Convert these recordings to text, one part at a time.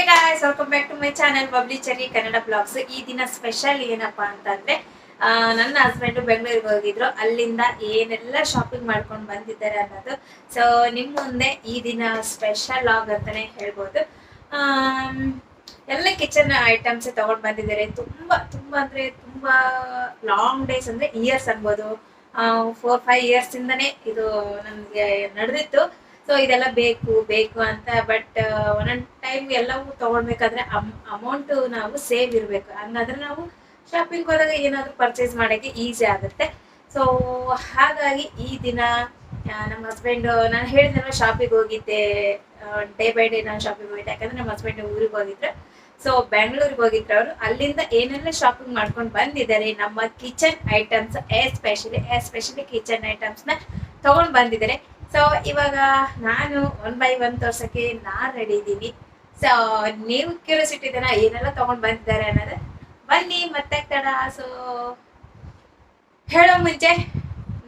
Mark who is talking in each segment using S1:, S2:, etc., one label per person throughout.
S1: Hey guys welcome back to my channel bubbly Chari Kannada blogs ಈ ದಿನ special ಏನಪ್ಪಾ ಅಂತಂದ್ರೆ ನನ್ನ ಹಸ್ಬೆಂಡ್ ಬೆಂಗಳೂರಿಗೆ ಹೋಗಿದ್ರು. ಅಲ್ಲಿಂದ ಏನೆಲ್ಲ ಶಾಪಿಂಗ್ ಮಾಡ್ಕೊಂಡು ಬಂದಿದ್ದಾರೆ ಅನ್ನೋದು. ಸೊ ನಿಮ್ಮ ಮುಂದೆ ಈ ದಿನ ಸ್ಪೆಷಲ್ ಆಗ್ ಅಂತಾನೆ ಹೇಳ್ಬೋದು. ಎಲ್ಲ ಕಿಚನ್ ಐಟಮ್ಸ್ ತಗೊಂಡ್ ಬಂದಿದ್ದಾರೆ. ತುಂಬಾ ತುಂಬಾ ಅಂದ್ರೆ ತುಂಬಾ ಲಾಂಗ್ ಡೇಸ್ ಅಂದ್ರೆ ಇಯರ್ಸ್ ಅನ್ಬೋದು. ಫೋರ್ ಫೈವ್ ಇಯರ್ಸ್ ಇಂದನೇ ಇದು ನನ್ಗೆ ನಡೆದಿತ್ತು. ಸೊ ಇದೆಲ್ಲ ಬೇಕು ಬೇಕು ಅಂತ ಬಟ್ ಒಂದೊಂದು ಟೈಮ್ ಎಲ್ಲವೂ ತಗೊಳ್ಬೇಕಾದ್ರೆ ಅಮೌಂಟ್ ನಾವು ಸೇವ್ ಇರಬೇಕು. ಹಂಗಾದ್ರೆ ನಾವು ಶಾಪಿಂಗ್ ಹೋದಾಗ ಏನಾದರೂ ಪರ್ಚೇಸ್ ಮಾಡೋಕ್ಕೆ ಈಸಿ ಆಗುತ್ತೆ. ಸೊ ಹಾಗಾಗಿ ಈ ದಿನ ನಮ್ಮ ಹಸ್ಬೆಂಡು ನಾನು ಹೇಳಿದ್ನಲ್ಲ ಶಾಪಿಗೆ ಹೋಗಿದ್ದೆ ಡೇ ಬೈ ಡೇ ನಾನು ಶಾಪಿಗೆ ಹೋಗಿದ್ದೆ. ಯಾಕಂದ್ರೆ ನಮ್ಮ ಹಸ್ಬೆಂಡ್ ಊರಿಗೆ ಹೋಗಿದ್ರು. ಸೊ ಬೆಂಗಳೂರಿಗೆ ಹೋಗಿದ್ರು ಅವರು. ಅಲ್ಲಿಂದ ಏನೆಲ್ಲ ಶಾಪಿಂಗ್ ಮಾಡ್ಕೊಂಡು ಬಂದಿದ್ದಾರೆ, ನಮ್ಮ kitchen items especially especially kitchen ಐಟಮ್ಸ್ನ ತಗೊಂಡ್ ಬಂದಿದ್ದಾರೆ. ಸೊ ಇವಾಗ ನಾನು ಒನ್ ಬೈ ಒನ್ ತೋರ್ಸಕ್ಕೆ ನಾನ್ ರೆಡಿ ಇದ್ದೀನಿ. ಸೊ ನೀವು ಕ್ಯೂರಿಯಾಸಿಟಿ ಇದನ್ನ ಏನೆಲ್ಲ ತಗೊಂಡ್ ಬಂದಿದ್ದಾರೆ ಅನ್ನೋದು ಬನ್ನಿ ಮತ್ತೆ ತಡ. ಸೊ ಹೇಳೋ ಮುಂಚೆ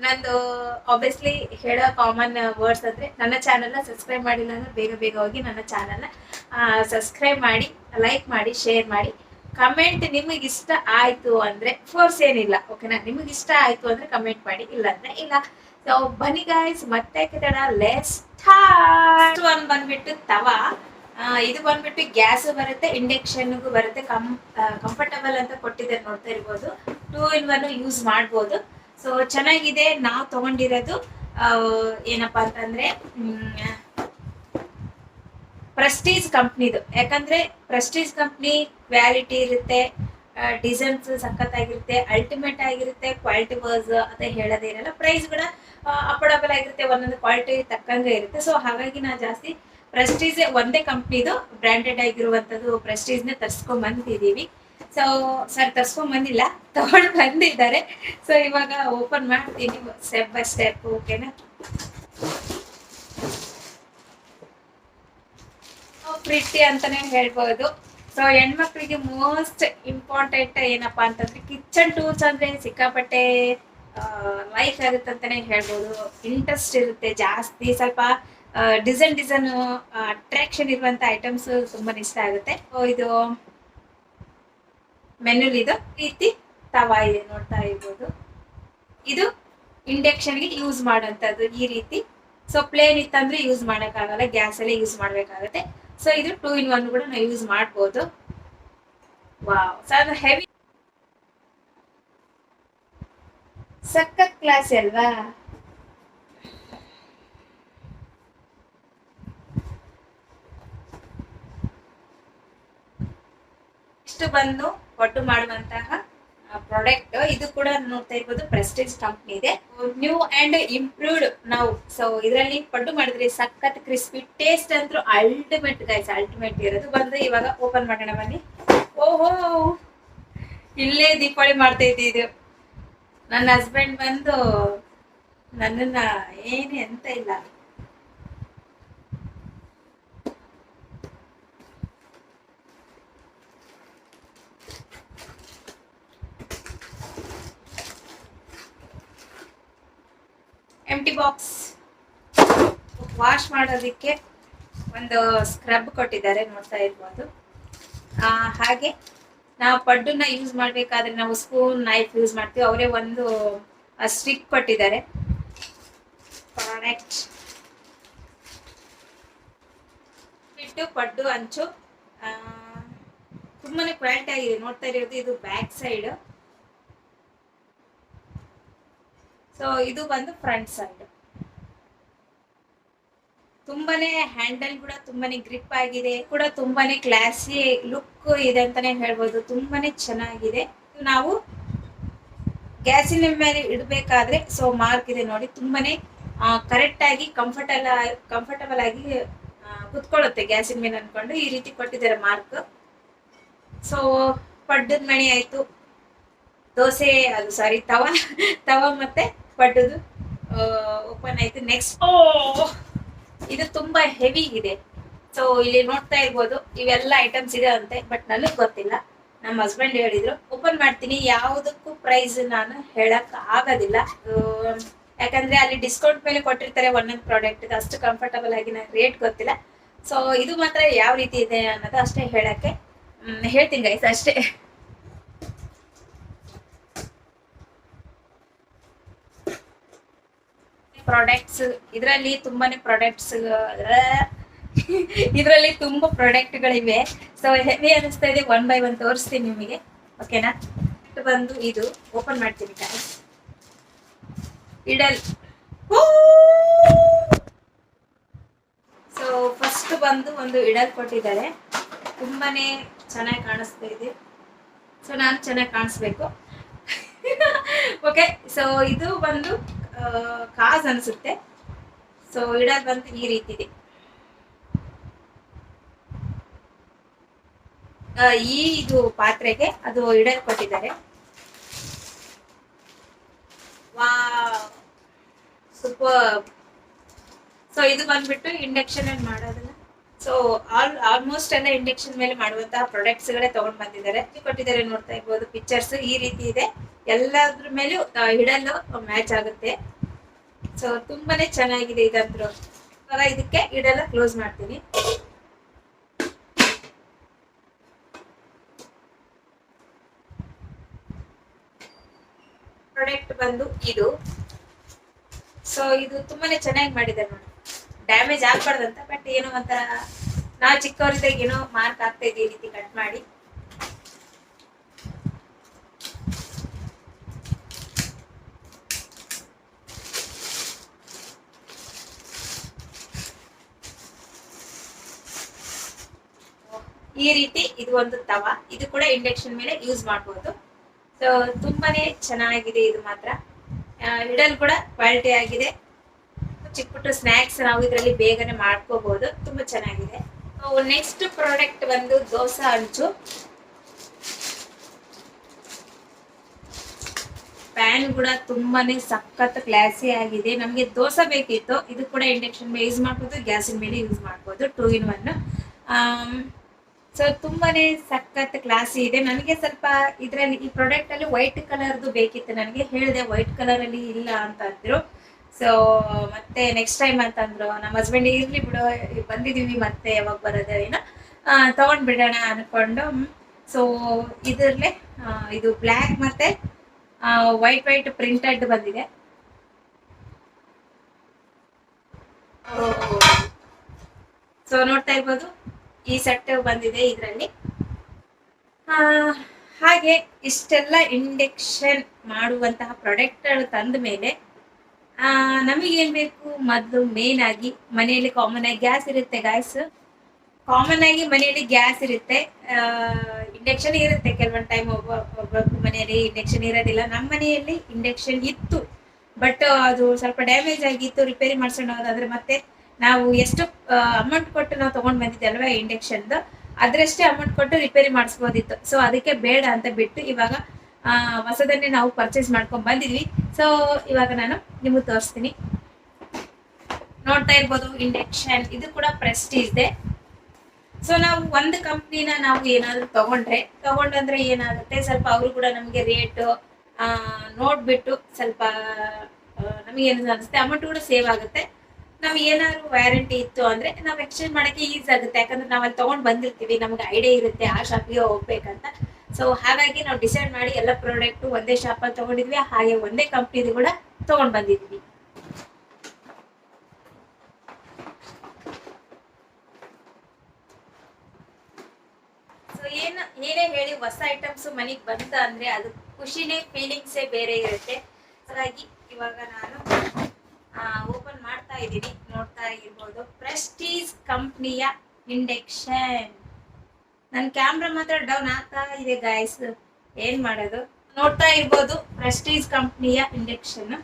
S1: ನಂದು ಆಬ್ವಿಯಸ್ಲಿ ಹೇಳೋ ಕಾಮನ್ ವರ್ಡ್ಸ್ ಅಂದ್ರೆ ನನ್ನ ಚಾನಲ್ನ ಸಬ್ಸ್ಕ್ರೈಬ್ ಮಾಡಿಲ್ಲ ಅಂದ್ರೆ ಬೇಗ ಬೇಗ ಹೋಗಿ ನನ್ನ ಚಾನಲ್ನ ಸಬ್ಸ್ಕ್ರೈಬ್ ಮಾಡಿ ಲೈಕ್ ಮಾಡಿ ಶೇರ್ ಮಾಡಿ. ಕಮೆಂಟ್ ನಿಮಗೆ ಇಷ್ಟ ಆಯ್ತು ಅಂದ್ರೆ ಫೋರ್ಸ್ ಏನಿಲ್ಲ ಓಕೆನಾ ನಿಮಗೆ ಇಷ್ಟ ಆಯ್ತು ಅಂದ್ರೆ ಕಮೆಂಟ್ ಮಾಡಿ ಇಲ್ಲ ಅಂದ್ರೆ ಇಲ್ಲ. ಸೊ ಬನ್ನಿ ಗಾಯ್ಸ್ ಮತ್ತೆ ತಡ ಲೆಸ್ ಬಂದ್ಬಿಟ್ಟು ತವಾ. ಇದು ಬಂದ್ಬಿಟ್ಟು ಗ್ಯಾಸ್ ಬರುತ್ತೆ ಇಂಡಕ್ಷನ್ಗೂ ಬರುತ್ತೆ, ಕಂ ಕಂಫರ್ಟಬಲ್ ಅಂತ ಕೊಟ್ಟಿದ್ದಾರೆ ನೋಡ್ತಾ ಇರ್ಬೋದು. ಟೂ ಇನ್ ಒನ್ ಯೂಸ್ ಮಾಡ್ಬೋದು. ಸೊ ಚೆನ್ನಾಗಿದೆ, ನಾವು ತಗೊಂಡಿರೋದು ಏನಪ್ಪಾ ಅಂತಂದ್ರೆ ಪ್ರೆಸ್ಟೀಜ್ ಕಂಪ್ನಿದು ಯಾಕಂದ್ರೆ ಪ್ರೆಸ್ಟೀಜ್ ಕಂಪ್ನಿ ಕ್ವಾಲಿಟಿ ಇರುತ್ತೆ ಡಿಸೈನ್ಸ್ ಸಖತ್ತಾಗಿರುತ್ತೆ ಅಲ್ಟಿಮೇಟ್ ಆಗಿರುತ್ತೆ ಕ್ವಾಲಿಟಿ ವರ್ಸ್ ಅಂತ ಹೇಳೋದೇನಲ್ಲ ಪ್ರೈಸ್ ಕೂಡ ಅಫೋರ್ಡಬಲ್ ಆಗಿರುತ್ತೆ, ಒಂದೊಂದು ಕ್ವಾಲಿಟಿ ತಕ್ಕಂಗೆ ಇರುತ್ತೆ. ಸೊ ಹಾಗಾಗಿ ನಾ ಜಾಸ್ತಿ ಪ್ರೆಸ್ಟೀಸ್ ಒಂದೇ ಕಂಪ್ನಿದು ಬ್ರ್ಯಾಂಡೆಡ್ ಆಗಿರುವಂಥದ್ದು ಪ್ರೆಸ್ಟೀಸ್ನ ತರ್ಸ್ಕೊಂಡ್ ಬಂದಿದೀವಿ ಸೊ ಸರ್ ತರ್ಸ್ಕೊಂಡ್ ಬಂದಿಲ್ಲ ತಗೊಂಡ್ ಬಂದಿದ್ದಾರೆ ಸೊ ಇವಾಗ ಓಪನ್ ಮಾಡ್ತೀನಿ ಸ್ಟೆಪ್ ಬೈ ಸ್ಟೆಪ್ ಓಕೆನಾ ಪ್ರೀತಿ ಅಂತಾನೆ ಹೇಳ್ಬೋದು. ಸೊ ಹೆಣ್ಮಕ್ಳಿಗೆ ಮೋಸ್ಟ್ ಇಂಪಾರ್ಟೆಂಟ್ ಏನಪ್ಪಾ ಅಂತಂದ್ರೆ ಕಿಚನ್ ಟೂಲ್ಸ್ ಅಂದ್ರೆ ಸಿಕ್ಕಾಪಟ್ಟೆ ಲೈಫ್ ಆಗುತ್ತೆ ಅಂತಾನೆ ಹೇಳ್ಬೋದು. ಇಂಟ್ರೆಸ್ಟ್ ಇರುತ್ತೆ ಜಾಸ್ತಿ. ಸ್ವಲ್ಪ ಡಿಸೈನ್ ಡಿಸೈನ್ ಅಟ್ರಾಕ್ಷನ್ ಇರುವಂತ ಐಟಮ್ಸ್ ತುಂಬಾ ಇಷ್ಟ ಆಗುತ್ತೆ. ಇದು ಮೆನುಲ್ ಇದು ರೀತಿ ತವಾ ಇದೆ ನೋಡ್ತಾ ಇರ್ಬೋದು. ಇದು ಇಂಡಕ್ಷನ್ಗೆ ಯೂಸ್ ಮಾಡೋಂಥದ್ದು ಈ ರೀತಿ. ಸೊ ಪ್ಲೇನ್ ಇತ್ತಂದ್ರೆ ಯೂಸ್ ಮಾಡೋಕ್ಕಾಗಲ್ಲ ಗ್ಯಾಸ್ ಅಲ್ಲೇ ಯೂಸ್ ಮಾಡ್ಬೇಕಾಗತ್ತೆ. ಸೊ ಇದು ಟೂ ಇನ್ ಒನ್ ಕೂಡ ನಾವು ಯೂಸ್ ಮಾಡ್ಬೋದು. ವಾವ್ ಸರ್ ಹೆವಿ ಸಖತ್ ಕ್ಲಾಸ್ ಅಲ್ವಾ? ಇಷ್ಟು ಬಂದು ಒಟ್ಟು ಮಾಡುವಂತಹ ಪ್ರಾಡಕ್ಟ್ ಇದು ಕೂಡ ನೋಡ್ತಾ ಇರ್ಬೋದು ಪ್ರೆಸ್ಟೀಜ್ ಕಂಪ್ನಿ ಇದೆ. ನ್ಯೂ ಅಂಡ್ ಇಂಪ್ರೂವ್ಡ್ ನಾವು ಸೊ ಇದರಲ್ಲಿ ಪಡ್ಡು ಮಾಡಿದ್ರೆ ಸಖತ್ ಕ್ರಿಸ್ಪಿ ಟೇಸ್ಟ್ ಅಂತೂ ಅಲ್ಟಿಮೇಟ್ ಗೈಸ್ ಅಲ್ಟಿಮೇಟ್ ಇರೋದು. ಬಂದು ಇವಾಗ ಓಪನ್ ಮಾಡೋಣ, ಬನ್ನಿ. ಓಹೋ! ಇಲ್ಲೇ ದೀಪಾವಳಿ ಮಾಡ್ತಾ ಇದ್ದಿದ್ದು ನನ್ನ ಹಸ್ಬೆಂಡ್ ಬಂದು ನನ್ನನ್ನ ಏನು ಎಂತ ಇಲ್ಲ. ಎಂಟಿ ಬಾಕ್ಸ್ ವಾಶ್ ಮಾಡೋದಕ್ಕೆ ಒಂದು ಸ್ಕ್ರಬ್ ಕೊಟ್ಟಿದ್ದಾರೆ ನೋಡ್ತಾ ಇರ್ಬೋದು. ಹಾಗೆ ನಾವು ಪಡ್ಡನ್ನ ಯೂಸ್ ಮಾಡಬೇಕಾದ್ರೆ ನಾವು ಸ್ಪೂನ್ ನೈಫ್ ಯೂಸ್ ಮಾಡ್ತೀವಿ. ಅವರೇ ಒಂದು ಸ್ಟಿಕ್ ಕೊಟ್ಟಿದ್ದಾರೆ. ಪ್ರಾಡಕ್ಟ್ ಬಿಟ್ಟು ಪಡ್ಡು ಅಂಚು. ಆ, ತುಂಬಾನೇ ಕ್ವಾಲಿಟಿ ಆಗಿದೆ. ನೋಡ್ತಾ ಇರೋದು ಇದು ಬ್ಯಾಕ್ ಸೈಡ್ ಸೊ ಇದು ಬಂದು ಫ್ರಂಟ್ ಸೈಡ್ ತುಂಬಾನೇ ಹ್ಯಾಂಡಲ್ ಕೂಡ ತುಂಬಾನೇ ಗ್ರಿಪ್ ಆಗಿದೆ, ಕೂಡ ತುಂಬಾನೇ ಕ್ಲಾಸಿ ಲುಕ್ ಇದೆ ಅಂತಾನೆ ಹೇಳ್ಬೋದು. ತುಂಬಾನೇ ಚೆನ್ನಾಗಿದೆ. ನಾವು ಗ್ಯಾಸಿನ ಮೇಲೆ ಇಡಬೇಕಾದ್ರೆ ಸೊ ಮಾರ್ಕ್ ಇದೆ ನೋಡಿ, ತುಂಬಾನೇ ಕರೆಕ್ಟ್ ಆಗಿ ಕಂಫರ್ಟಲ್ ಕಂಫರ್ಟಬಲ್ ಆಗಿ ಕುತ್ಕೊಳ್ಳುತ್ತೆ ಗ್ಯಾಸಿನ ಮೇಲೆ ಅನ್ಕೊಂಡು. ಈ ರೀತಿ ಕೊಟ್ಟಿದ್ದಾರೆ ಮಾರ್ಕ್ ಸೊ ಪಡ್ಡದ ಮಣಿ ಆಯ್ತು. ದೋಸೆ, ಅದು ಸಾರಿ ತವ ತವ ಮತ್ತೆ ಪಡ್ಡದು ಓಪನ್ ಆಯ್ತು. ನೆಕ್ಸ್ಟ್ ಇದು ತುಂಬಾ ಹೆವಿ ಇದೆ. ಸೊ ಇಲ್ಲಿ ನೋಡ್ತಾ ಇರ್ಬೋದು, ಇವೆಲ್ಲ ಐಟಮ್ಸ್ ಇದೆ ಅಂತೆ ಬಟ್ ನನಗ್ ಗೊತ್ತಿಲ್ಲ. ನಮ್ಮ ಹಸ್ಬೆಂಡ್ ಹೇಳಿದ್ರು ಓಪನ್ ಮಾಡ್ತೀನಿ, ಯಾವುದಕ್ಕೂ ಪ್ರೈಸ್ ನಾನು ಹೇಳಕ್ ಆಗೋದಿಲ್ಲ. ಯಾಕಂದ್ರೆ ಅಲ್ಲಿ ಡಿಸ್ಕೌಂಟ್ ಮೇಲೆ ಕೊಟ್ಟಿರ್ತಾರೆ ಒಂದೊಂದು ಪ್ರಾಡಕ್ಟ್ ಅಷ್ಟು ಕಂಫರ್ಟಬಲ್ ಆಗಿ ನಂಗೆ ರೇಟ್ ಗೊತ್ತಿಲ್ಲ. ಸೊ ಇದು ಮಾತ್ರ ಯಾವ ರೀತಿ ಇದೆ ಅನ್ನೋದು ಅಷ್ಟೇ ಹೇಳಕ್ಕೆ ಹೇಳ್ತೀನಿ ಗೈಸ್ ಅಷ್ಟೇ. ಪ್ರಾಡಕ್ಟ್ಸ್ ಇದರಲ್ಲಿ ತುಂಬಾನೇ ಪ್ರಾಡಕ್ಟ್ಸ್ ಇದರಲ್ಲಿ ತುಂಬಾ ಪ್ರಾಡಕ್ಟ್ಗಳಿವೆ ಸೊ ಹೆವಿ ಅನಿಸ್ತಾ ಇದೆ. ಒನ್ ಬೈ ಒನ್ ತೋರಿಸ್ತೀನಿ ನಿಮಗೆ. ಓಕೆನಾ ಬಂದು ಇದು ಓಪನ್ ಮಾಡ್ತೀನಿ ಇಡಲ್ ಸೊ ಫಸ್ಟ್ ಬಂದು ಒಂದು ಇಡಲ್ ಕೊಟ್ಟಿದ್ದಾರೆ. ತುಂಬಾನೇ ಚೆನ್ನಾಗಿ ಕಾಣಿಸ್ತಾ ಇದೆ. ಸೊ ನಾನು ಚೆನ್ನಾಗಿ ಕಾಣಿಸ್ಬೇಕು. ಓಕೆ ಸೊ ಇದು ಬಂದು ಕಾಜ್ ಅನ್ಸುತ್ತೆ. ಸೊ ಇಡದ್ ಬಂದು ಈ ರೀತಿ ಇದೆ ಈ ಇದು ಪಾತ್ರೆಗೆ ಅದು ಇಡಲ್ ಕೊಟ್ಟಿದ್ದಾರೆ. ಸೂಪರ್ ಸೊ ಇದು ಬಂದ್ಬಿಟ್ಟು ಇಂಡಕ್ಷನ್ ಅಲ್ಲಿ ಮಾಡೋದನ್ನ ಸೊ ಆಲ್ ಆಲ್ಮೋಸ್ಟ್ ಎಲ್ಲ ಇಂಡಕ್ಷನ್ ಮೇಲೆ ಮಾಡುವಂತಹ ಪ್ರಾಡಕ್ಟ್ಸ್ ಗಳೇ ತಗೊಂಡ್ ಬಂದಿದ್ದಾರೆ. ಕೊಟ್ಟಿದ್ದಾರೆ ನೋಡ್ತಾ ಇರ್ಬೋದು ಪಿಕ್ಚರ್ಸ್ ಈ ರೀತಿ ಇದೆ. ಎಲ್ಲದ್ರ ಮೇಲೂ ಹಿಡಲು ಮ್ಯಾಚ್ ಆಗುತ್ತೆ. ಸೊ ತುಂಬಾನೇ ಚೆನ್ನಾಗಿದೆ ಇದಂದ್ರು ಇವಾಗ ಇದಕ್ಕೆ ಇಡಲ್ಲ ಕ್ಲೋಸ್ ಮಾಡ್ತೀನಿ. ಪ್ರಾಡಕ್ಟ್ ಬಂದು ಇದು. ಸೊ ಇದು ತುಂಬಾನೇ ಚೆನ್ನಾಗಿ ಮಾಡಿದ್ದಾರೆ ನೋಡಿ ಡ್ಯಾಮೇಜ್ ಆಗ್ಬಾರ್ದಂತ ಬಟ್ ಏನೋ ಒಂಥರ ನಾ ಚಿಕ್ಕವರಿದ್ದಾಗ ಏನೋ ಮಾರ್ಕ್ ಆಗ್ತಾ ಇದೆ ಈ ರೀತಿ ಕಟ್ ಮಾಡಿ. ಈ ರೀತಿ ಇದು ಒಂದು ತವ, ಇದು ಕೂಡ ಇಂಡಕ್ಷನ್ ಮೇಲೆ ಯೂಸ್ ಮಾಡಬಹುದು ಸೊ ತುಂಬಾನೇ ಚೆನ್ನಾಗಿದೆ ಇದು ಮಾತ್ರ. ಇಡಲ್ ಕೂಡ ಕ್ವಾಲಿಟಿ ಆಗಿದೆ. ಚಿಕ್ಕ ಪುಟ್ಟ ಸ್ನ್ಯಾಕ್ಸ್ ನಾವು ಇದರಲ್ಲಿ ಬೇಗನೆ ಮಾಡ್ಕೋಬಹುದು ತುಂಬಾ ಚೆನ್ನಾಗಿದೆ. ನೆಕ್ಸ್ಟ್ ಪ್ರಾಡಕ್ಟ್ ಬಂದು ದೋಸಾ ಅಂಚು. ಪ್ಯಾನ್ ಕೂಡ ತುಂಬಾನೇ ಸಖತ್ ಕ್ಲಾಸಿ ಆಗಿದೆ. ನಮಗೆ ದೋಸೆ ಬೇಕಿತ್ತು. ಇದು ಕೂಡ ಇಂಡಕ್ಷನ್ ಮೇಲೆ ಯೂಸ್ ಮಾಡ್ಬೋದು ಗ್ಯಾಸಿನ ಮೇಲೆ ಯೂಸ್ ಮಾಡ್ಬೋದು. ಟೂ ಇನ್ ಒನ್ ಸೊ ತುಂಬಾನೇ ಸಖತ್ ಕ್ಲಾಸಿ ಇದೆ. ನನಗೆ ಸ್ವಲ್ಪ ಇದರಲ್ಲಿ ಈ ಪ್ರಾಡಕ್ಟ್ ಅಲ್ಲಿ ವೈಟ್ ಕಲರ್ದು ಬೇಕಿತ್ತು. ನನಗೆ ಹೇಳಿದೆ ವೈಟ್ ಕಲರ್ ಅಲ್ಲಿ ಇಲ್ಲ ಅಂತ ಅಂದ್ರು. ಸೊ ಮತ್ತೆ ನೆಕ್ಸ್ಟ್ ಟೈಮ್ ಅಂತಂದ್ರು ನಮ್ಮ ಹಸ್ಬೆಂಡ್ ಇರ್ಲಿ ಬಿಡು, ಬಂದಿದೀವಿ ಮತ್ತೆ ಯಾವಾಗ ಬರೋದು ಏನೋ. ತಗೊಂಡ್ ಬಿಡೋಣ ಅನ್ಕೊಂಡು. ಸೊ ಇದರಲ್ಲೇ ಇದು ಬ್ಲ್ಯಾಕ್ ಮತ್ತೆ ವೈಟ್ ವೈಟ್ ಪ್ರಿಂಟೆಡ್ ಬಂದಿದೆ. ಸೊ ನೋಡ್ತಾ ಇರ್ಬೋದು, ಈ ಸೆಟ್ ಬಂದಿದೆ ಇದರಲ್ಲಿ. ಹಾಗೆ ಇಷ್ಟೆಲ್ಲ ಇಂಡಕ್ಷನ್ ಮಾಡುವಂತಹ ಪ್ರಾಡಕ್ಟ್ ತಂದ ಮೇಲೆ ನಮಗೇನ್ ಬೇಕು? ಮೊದಲು ಮೇನ್ ಆಗಿ ಮನೆಯಲ್ಲಿ ಕಾಮನ್ ಆಗಿ ಗ್ಯಾಸ್ ಇರುತ್ತೆ ಗ್ಯಾಸ್ ಕಾಮನ್ ಆಗಿ ಮನೆಯಲ್ಲಿ ಗ್ಯಾಸ್ ಇರುತ್ತೆ. ಇಂಡಕ್ಷನ್ ಇರುತ್ತೆ. ಕೆಲವೊಂದು ಟೈಮ್ ಒಬ್ಬ ಒಬ್ಬೊಬ್ಬ ಮನೆಯಲ್ಲಿ ಇಂಡಕ್ಷನ್ ಇರೋದಿಲ್ಲ. ನಮ್ಮ ಮನೆಯಲ್ಲಿ ಇಂಡಕ್ಷನ್ ಇತ್ತು. ಬಟ್ ಅದು ಸ್ವಲ್ಪ ಡ್ಯಾಮೇಜ್ ಆಗಿತ್ತು. ರಿಪೇರಿ ಮಾಡ್ಸೋಣ ಹೋದಾದ್ರೆ ಮತ್ತೆ ನಾವು ಎಷ್ಟು ಅಮೌಂಟ್ ಕೊಟ್ಟು ನಾವು ತಗೊಂಡ್ ಬಂದಿದ್ದೆ ಅಲ್ವಾ ಇಂಡಕ್ಷನ್ದು ಅದ್ರಷ್ಟೇ ಅಮೌಂಟ್ ಕೊಟ್ಟು ರಿಪೇರಿ ಮಾಡಿಸ್ಬೋದಿತ್ತು. ಸೊ ಅದಕ್ಕೆ ಬೇಡ ಅಂತ ಬಿಟ್ಟು ಇವಾಗ ಆ, ಹೊಸದನ್ನೇ ನಾವು ಪರ್ಚೇಸ್ ಮಾಡ್ಕೊಂಡ್ ಬಂದಿದ್ವಿ. ಸೊ ಇವಾಗ ನಾನು ನಿಮಗೆ ತೋರಿಸ್ತೀನಿ. ನೋಡ್ತಾ ಇರ್ಬೋದು ಇಂಡಕ್ಷನ್ ಇದು ಕೂಡ ಪ್ರೆಸ್ಟ್ ಇದೆ. ಸೊ ನಾವು ಒಂದು ಕಂಪ್ನಿನ ನಾವು ಏನಾದರೂ ತಗೊಂಡ್ರೆ ತಗೊಂಡ್ರೆ ಏನಾಗುತ್ತೆ? ಸ್ವಲ್ಪ ಅವರು ಕೂಡ ನಮಗೆ ರೇಟ್ ನೋಡ್ಬಿಟ್ಟು ಸ್ವಲ್ಪ ನಮಗೆ ಅನಿಸುತ್ತೆ? ಅಮೌಂಟ್ ಕೂಡ ಸೇವ್ ಆಗುತ್ತೆ. ನಾವು ಏನಾದ್ರು ವ್ಯಾರಂಟಿ ಇತ್ತು ಅಂದ್ರೆ ನಾವು ಎಕ್ಸ್ಚೇಂಜ್ ಮಾಡಕ್ಕೆ ಈಸಿ ಆಗುತ್ತೆ. ಯಾಕಂದ್ರೆ ನಾವು ತಗೊಂಡ್ ಬಂದಿರ್ತೀವಿ, ನಮ್ಗೆ ಐಡಿಯಾ ಇರುತ್ತೆ, ಆ ಶಾಪಿಗೆ ಹೋಗ್ಬೇಕಂತ. ಸೊ ಹಾಗಾಗಿ ನಾವು ಡಿಸೈಡ್ ಮಾಡಿ ಎಲ್ಲ ಪ್ರಾಡಕ್ಟ್ ಒಂದೇ ಶಾಪಲ್ಲಿ ತಗೊಂಡಿದ್ವಿ. ಹಾಗೆ ಒಂದೇ ಕಂಪ್ನಿದು ಕೂಡ ತಗೊಂಡ್ ಬಂದಿದ್ವಿ. ಏನ, ಏನೇ ಹೇಳಿ ಹೊಸ ಐಟಮ್ಸ್ ಮನೆಗೆ ಬಂತ ಅಂದ್ರೆ ಅದು ಖುಷಿನೇ ಫೀಲಿಂಗ್ಸೇ ಬೇರೆ ಇರುತ್ತೆ. ಹಾಗಾಗಿ ಇವಾಗ ನಾನು ಓಪನ್ ಮಾಡ್ತಾ ಇದ್ದೀನಿ. ನೋಡ್ತಾ ಇರ್ಬೋದು. ಪ್ರೆಸ್ಟೀಜ್ ಕಂಪ್ನಿಯ ಇಂಡಕ್ಷನ್ ನನ್ನ ಕ್ಯಾಮ್ರಾ ಮಾತ್ರ ಡೌನ್ ಆಗ್ತಾ ಇದೆ ಗಾಯ್ಸ್ ಏನ್ ಮಾಡೋದು? ನೋಡ್ತಾ ಇರ್ಬೋದು ಪ್ರೆಸ್ಟೀಜ್ ಕಂಪ್ನಿಯ ಇಂಡಕ್ಷನ್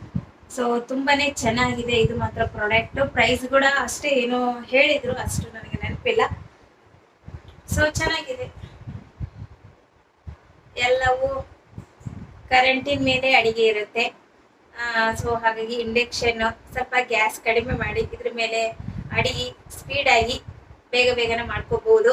S1: ಸೊ ತುಂಬಾನೇ ಚೆನ್ನಾಗಿದೆ. ಇದು ಮಾತ್ರ ಪ್ರಾಡಕ್ಟ್ ಪ್ರೈಸ್ ಕೂಡ ಅಷ್ಟೇ ಏನೋ ಹೇಳಿದ್ರು, ಅಷ್ಟು ನನಗೆ ನೆನಪಿಲ್ಲ. ಸೊ ಚೆನ್ನಾಗಿದೆ. ಎಲ್ಲವೂ ಕರೆಂಟಿನ ಮೇಲೆ ಅಡಿಗೆ ಇರುತ್ತೆ. ಸೊ ಹಾಗಾಗಿ ಇಂಡಕ್ಷನ್ ಸ್ವಲ್ಪ ಗ್ಯಾಸ್ ಕಡಿಮೆ ಮಾಡಿ, ಇದ್ರ ಮೇಲೆ ಅಡಿಗೆ ಸ್ಪೀಡ್ ಆಗಿ ಬೇಗ ಬೇಗನೆ ಮಾಡ್ಕೋಬಹುದು